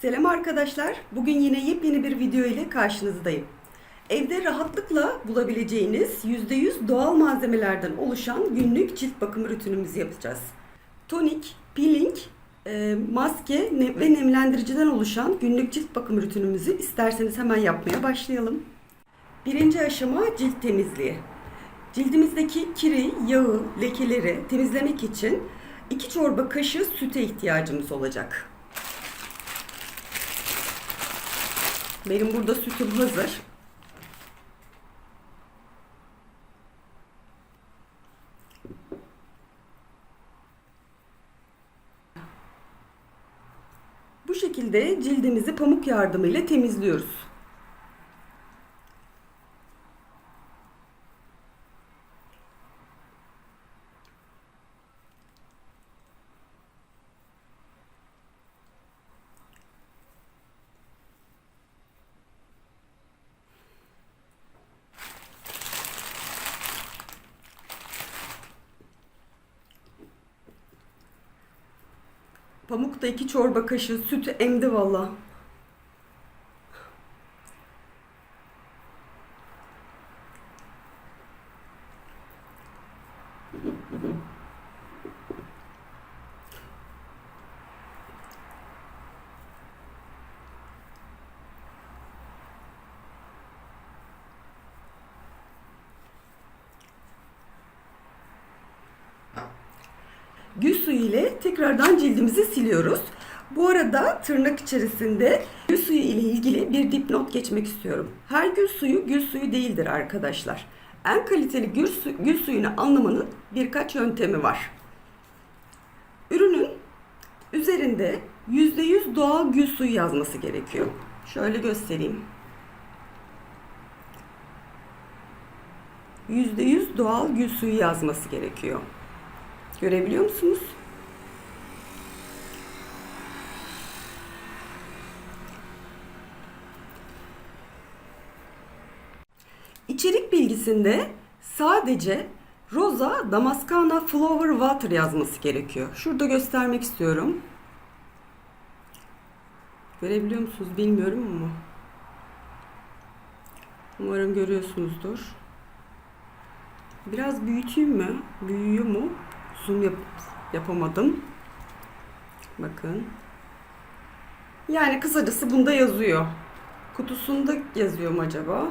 Selam arkadaşlar. Bugün yine yepyeni bir video ile karşınızdayım. Evde rahatlıkla bulabileceğiniz %100 doğal malzemelerden oluşan günlük cilt bakım rutinimizi yapacağız. Tonik, peeling, e, maske ve nemlendiriciden oluşan günlük cilt bakım rutinimizi isterseniz hemen yapmaya başlayalım. Birinci aşama cilt temizliği. Cildimizdeki kiri, yağı, lekeleri temizlemek için 2 çorba kaşığı süte ihtiyacımız olacak. Benim burada sütüm hazır. Bu şekilde cildimizi pamuk yardımıyla temizliyoruz. Pamuk da iki çorba kaşığı sütü emdi valla. Gül suyu ile tekrardan cildimizi siliyoruz. Bu arada tırnak içerisinde gül suyu ile ilgili bir dipnot geçmek istiyorum. Her gül suyu gül suyu değildir arkadaşlar. En kaliteli gül, su, gül suyunu anlamanın birkaç yöntemi var. Ürünün üzerinde %100 doğal gül suyu yazması gerekiyor. Şöyle göstereyim. %100 doğal gül suyu yazması gerekiyor. Görebiliyor musunuz? İçerik bilgisinde sadece Rosa Damaskana Flower Water yazması gerekiyor. Şurada göstermek istiyorum. Görebiliyor musunuz bilmiyorum ama. Umarım görüyorsunuzdur. Biraz büyüteyim mi? Büyüyor mu? Zoom yap yapamadım. Bakın. Yani kısacası bunda yazıyor. Kutusunda yazıyor mu acaba?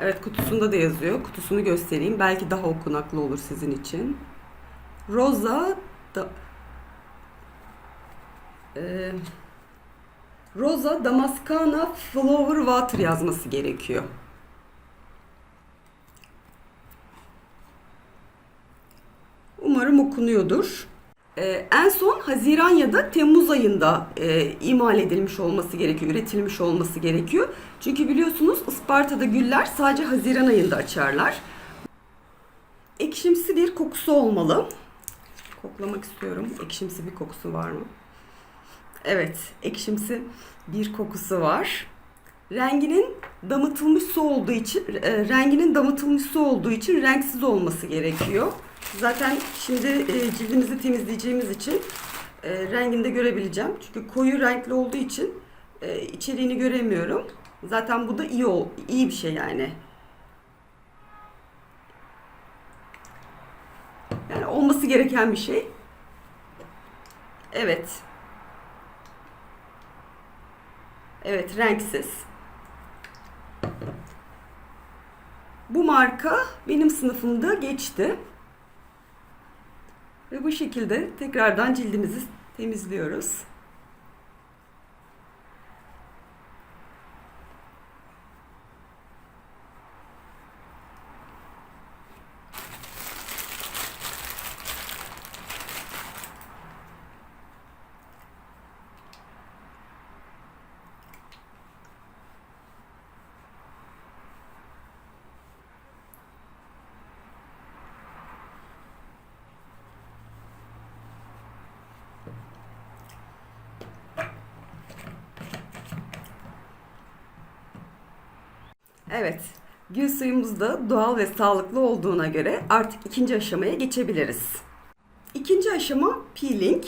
Evet kutusunda da yazıyor. Kutusunu göstereyim. Belki daha okunaklı olur sizin için. Rosa da Ee, Rosa Damaskana Flower Water yazması gerekiyor. Umarım okunuyordur. Ee, en son Haziran ya da Temmuz ayında e, imal edilmiş olması gerekiyor, üretilmiş olması gerekiyor. Çünkü biliyorsunuz Isparta'da güller sadece Haziran ayında açarlar. Ekşimsi bir kokusu olmalı. Koklamak istiyorum. Ekşimsi bir kokusu var mı? Evet, ekşimsi bir kokusu var. Renginin damıtılmış su olduğu için, e, renginin damıtılmış su olduğu için renksiz olması gerekiyor. Zaten şimdi e, cildimizi temizleyeceğimiz için e, rengini de görebileceğim. Çünkü koyu renkli olduğu için e, içeriğini göremiyorum. Zaten bu da iyi ol, iyi bir şey yani. Yani olması gereken bir şey. Evet. Evet, renksiz. Bu marka benim sınıfımda geçti. Ve bu şekilde tekrardan cildimizi temizliyoruz. Evet, gül suyumuz da doğal ve sağlıklı olduğuna göre artık ikinci aşamaya geçebiliriz. İkinci aşama peeling.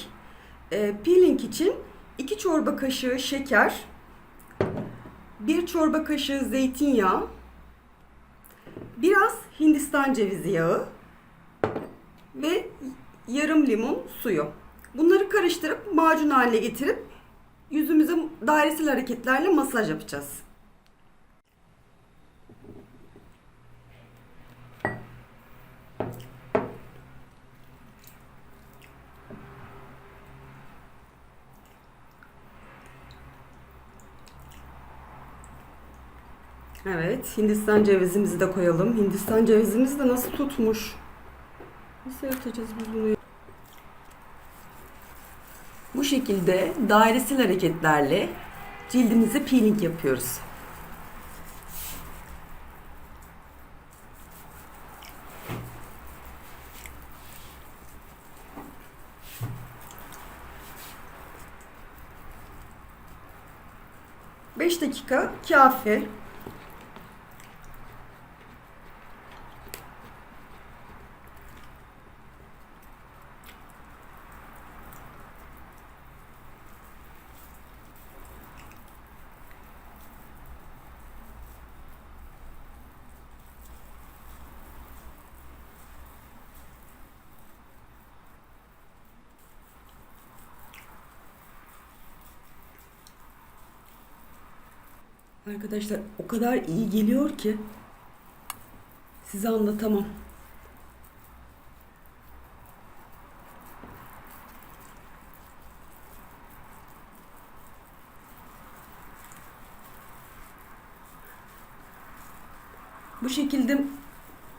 Ee, peeling için 2 çorba kaşığı şeker, 1 çorba kaşığı zeytinyağı, biraz Hindistan cevizi yağı ve yarım limon suyu. Bunları karıştırıp macun haline getirip yüzümüze dairesel hareketlerle masaj yapacağız. Evet, Hindistan cevizimizi de koyalım. Hindistan cevizimiz de nasıl tutmuş? Nasıl yapacağız biz bunu? Bu şekilde dairesel hareketlerle cildimize peeling yapıyoruz. Beş dakika kafi. Arkadaşlar o kadar iyi geliyor ki size anlatamam. Bu şekilde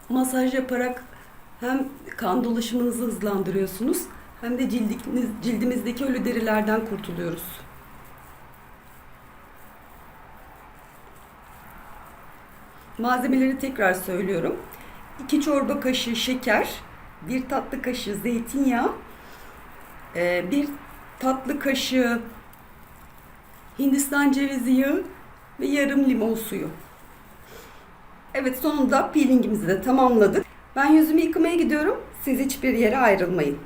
masaj yaparak hem kan dolaşımınızı hızlandırıyorsunuz hem de cildiniz, cildimizdeki ölü derilerden kurtuluyoruz. Malzemeleri tekrar söylüyorum. 2 çorba kaşığı şeker, 1 tatlı kaşığı zeytinyağı, 1 tatlı kaşığı Hindistan cevizi yağı ve yarım limon suyu. Evet sonunda peelingimizi de tamamladık. Ben yüzümü yıkamaya gidiyorum. Siz hiçbir yere ayrılmayın.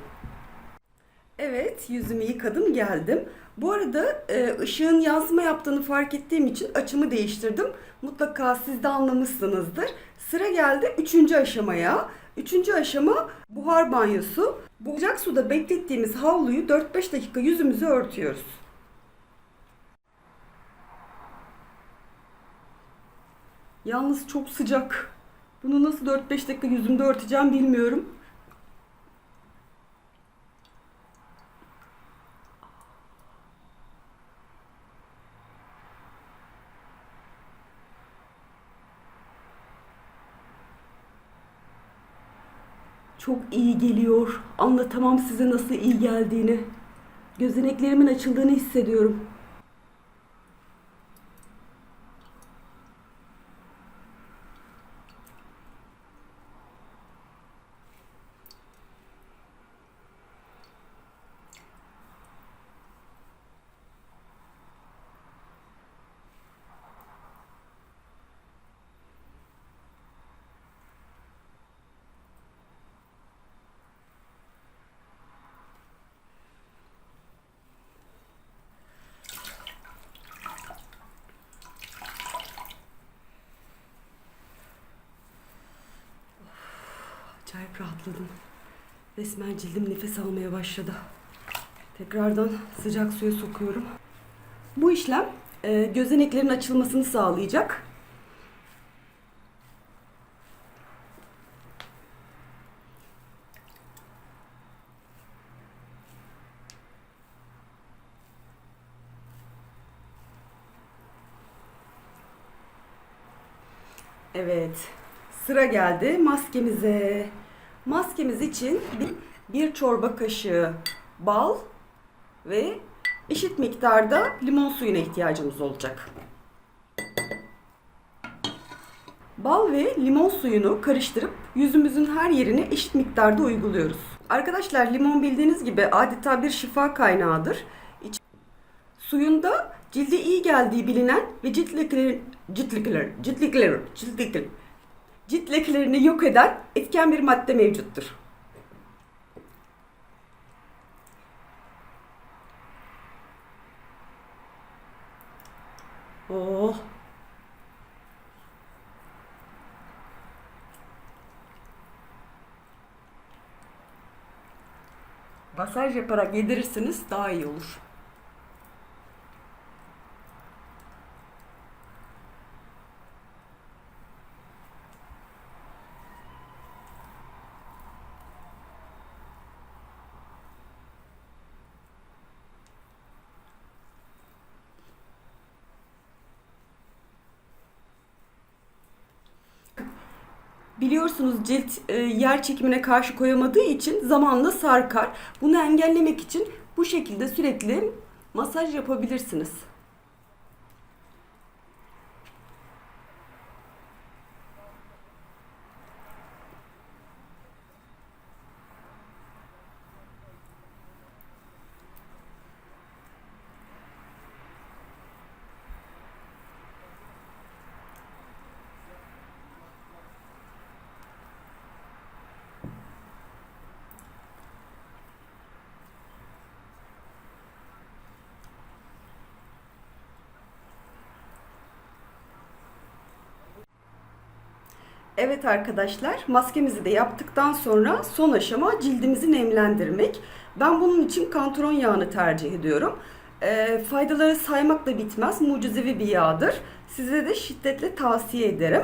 Evet yüzümü yıkadım geldim. Bu arada e, ışığın yansıma yaptığını fark ettiğim için açımı değiştirdim. Mutlaka siz de anlamışsınızdır. Sıra geldi üçüncü aşamaya. Üçüncü aşama buhar banyosu. Bu sıcak suda beklettiğimiz havluyu 4-5 dakika yüzümüzü örtüyoruz. Yalnız çok sıcak. Bunu nasıl 4-5 dakika yüzümde örteceğim bilmiyorum. Çok iyi geliyor. Anlatamam size nasıl iyi geldiğini. Gözeneklerimin açıldığını hissediyorum. Rahatladım. Resmen cildim nefes almaya başladı. Tekrardan sıcak suya sokuyorum. Bu işlem e, gözeneklerin açılmasını sağlayacak. Evet. Sıra geldi maskemize. Maskemiz için bir, çorba kaşığı bal ve eşit miktarda limon suyuna ihtiyacımız olacak. Bal ve limon suyunu karıştırıp yüzümüzün her yerine eşit miktarda uyguluyoruz. Arkadaşlar limon bildiğiniz gibi adeta bir şifa kaynağıdır. İç- Suyunda cilde iyi geldiği bilinen ve cilt lekeleri, cilt lekeleri, cilt lekeleri, cilt lekelerini yok eden etken bir madde mevcuttur. Oh. Masaj yaparak yedirirseniz daha iyi olur. Biliyorsunuz cilt e, yer çekimine karşı koyamadığı için zamanla sarkar. Bunu engellemek için bu şekilde sürekli masaj yapabilirsiniz. Evet arkadaşlar, maskemizi de yaptıktan sonra son aşama cildimizi nemlendirmek. Ben bunun için kantron yağını tercih ediyorum. E, faydaları saymakla bitmez, mucizevi bir yağdır. Size de şiddetle tavsiye ederim.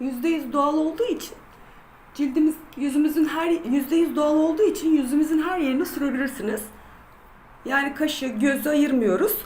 %100 doğal olduğu için cildimiz yüzümüzün her %100 doğal olduğu için yüzümüzün her yerine sürebilirsiniz. Yani kaşı, gözü ayırmıyoruz.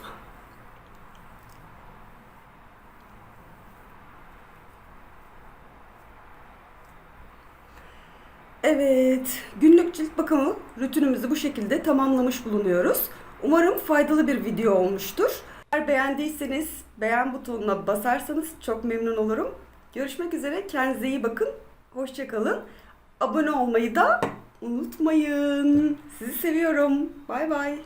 Evet, günlük cilt bakımı rutinimizi bu şekilde tamamlamış bulunuyoruz. Umarım faydalı bir video olmuştur. Eğer beğendiyseniz beğen butonuna basarsanız çok memnun olurum. Görüşmek üzere, kendinize iyi bakın. Hoşçakalın. Abone olmayı da unutmayın. Sizi seviyorum. Bay bay.